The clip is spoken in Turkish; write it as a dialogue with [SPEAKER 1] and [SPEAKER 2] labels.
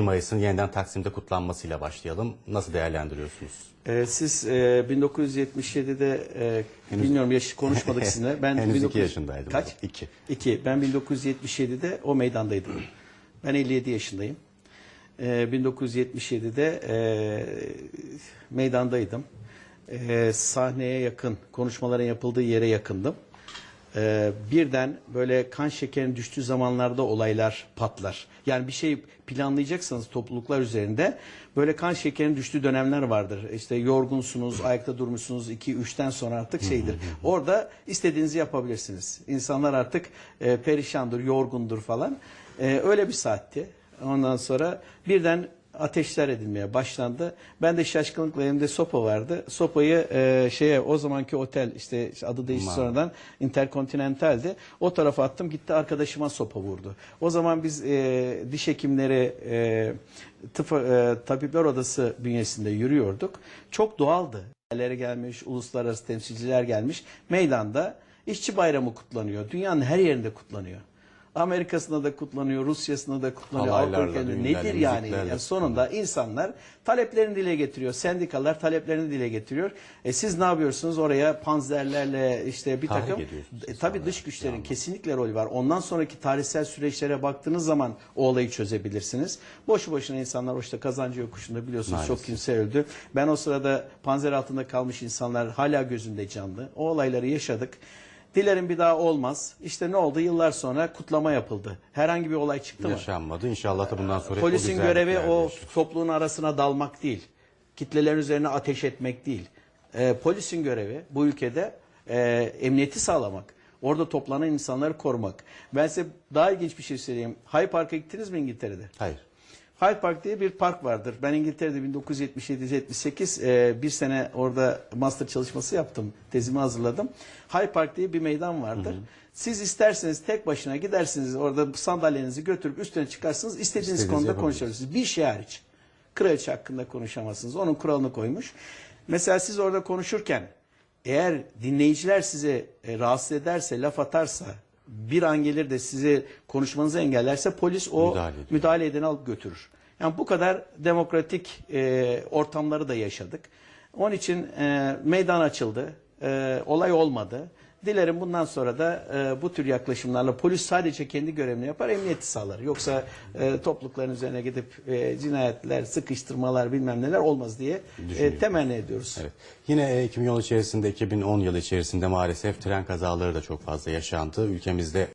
[SPEAKER 1] 1 Mayıs'ın yeniden Taksim'de kutlanmasıyla başlayalım. Nasıl değerlendiriyorsunuz?
[SPEAKER 2] Ee, siz e, 1977'de e, bilmiyorum yaşı konuşmadık sizinle. Ben
[SPEAKER 1] Henüz
[SPEAKER 2] 1900
[SPEAKER 1] 2 yaşındaydım.
[SPEAKER 2] Kaç?
[SPEAKER 1] 2.
[SPEAKER 2] İki. Ben 1977'de o meydandaydım. Ben 57 yaşındayım. Ee, 1977'de e, meydandaydım. E, sahneye yakın, konuşmaların yapıldığı yere yakındım. E, birden böyle kan şekerin düştüğü zamanlarda olaylar patlar. Yani bir şey planlayacaksanız topluluklar üzerinde böyle kan şekerin düştüğü dönemler vardır. İşte yorgunsunuz, ayakta durmuşsunuz 2-3'ten sonra artık şeydir. Orada istediğinizi yapabilirsiniz. İnsanlar artık e, perişandır, yorgundur falan. E, öyle bir saatti. Ondan sonra birden ateşler edilmeye başlandı. Ben de şaşkınlıkla elimde sopa vardı. Sopayı e, şeye o zamanki otel işte adı değişti
[SPEAKER 1] Aman.
[SPEAKER 2] sonradan Intercontinental'di. O tarafa attım gitti arkadaşıma sopa vurdu. O zaman biz e, diş hekimleri e, tıp, e, tabipler odası bünyesinde yürüyorduk. Çok doğaldı. Yerlere gelmiş, uluslararası temsilciler gelmiş. Meydanda işçi bayramı kutlanıyor. Dünyanın her yerinde kutlanıyor. Amerika'sında da kutlanıyor, Rusya'sında da kutlanıyor.
[SPEAKER 1] Halaylarla,
[SPEAKER 2] Avrupa ülkelerinde.
[SPEAKER 1] düğünlerle,
[SPEAKER 2] Nedir yani?
[SPEAKER 1] müziklerle
[SPEAKER 2] yani sonunda insanlar taleplerini dile getiriyor. Sendikalar taleplerini dile getiriyor. E siz ne yapıyorsunuz? Oraya panzerlerle işte bir
[SPEAKER 1] Tahrik
[SPEAKER 2] takım e, tabii dış güçlerin kesinlikle rolü var. Ondan sonraki tarihsel süreçlere baktığınız zaman o olayı çözebilirsiniz. Boşu boşuna insanlar o işte kazancı yokuşunda biliyorsunuz
[SPEAKER 1] Maalesef.
[SPEAKER 2] çok kimse öldü. Ben o sırada panzer altında kalmış insanlar hala gözümde canlı. O olayları yaşadık. Dilerim bir daha olmaz. İşte ne oldu? Yıllar sonra kutlama yapıldı. Herhangi bir olay çıktı mı?
[SPEAKER 1] Yaşanmadı. İnşallah da bundan sonra o
[SPEAKER 2] Polisin görevi o
[SPEAKER 1] yaşanır.
[SPEAKER 2] topluluğun arasına dalmak değil. Kitlelerin üzerine ateş etmek değil. Ee, polisin görevi bu ülkede e, emniyeti sağlamak. Orada toplanan insanları korumak. Ben size daha ilginç bir şey söyleyeyim. Hyde Park'a gittiniz mi İngiltere'de?
[SPEAKER 1] Hayır.
[SPEAKER 2] Hyde Park diye bir park vardır. Ben İngiltere'de 1977-78 e, bir sene orada master çalışması yaptım. Tezimi hazırladım. Hyde Park diye bir meydan vardır. Siz isterseniz tek başına gidersiniz orada sandalyenizi götürüp üstüne çıkarsınız. İstediğiniz
[SPEAKER 1] İstediğinizi
[SPEAKER 2] konuda konuşabilirsiniz. Bir şey hariç. Kraliçe hakkında konuşamazsınız. Onun kuralını koymuş. Mesela siz orada konuşurken eğer dinleyiciler size e, rahatsız ederse, laf atarsa, bir an gelir de sizi konuşmanızı engellerse polis o
[SPEAKER 1] Müdahale ediyor.
[SPEAKER 2] müdahale edeni alıp götürür. Yani bu kadar demokratik e, ortamları da yaşadık. Onun için e, meydan açıldı. E, olay olmadı. Dilerim bundan sonra da e, bu tür yaklaşımlarla polis sadece kendi görevini yapar, emniyeti sağlar. Yoksa e, toplulukların üzerine gidip e, cinayetler, sıkıştırmalar bilmem neler olmaz diye e, temenni ediyoruz.
[SPEAKER 1] Evet. Yine e, 2000 yıl içerisinde, 2010 yılı içerisinde maalesef tren kazaları da çok fazla yaşandı. Ülkemizde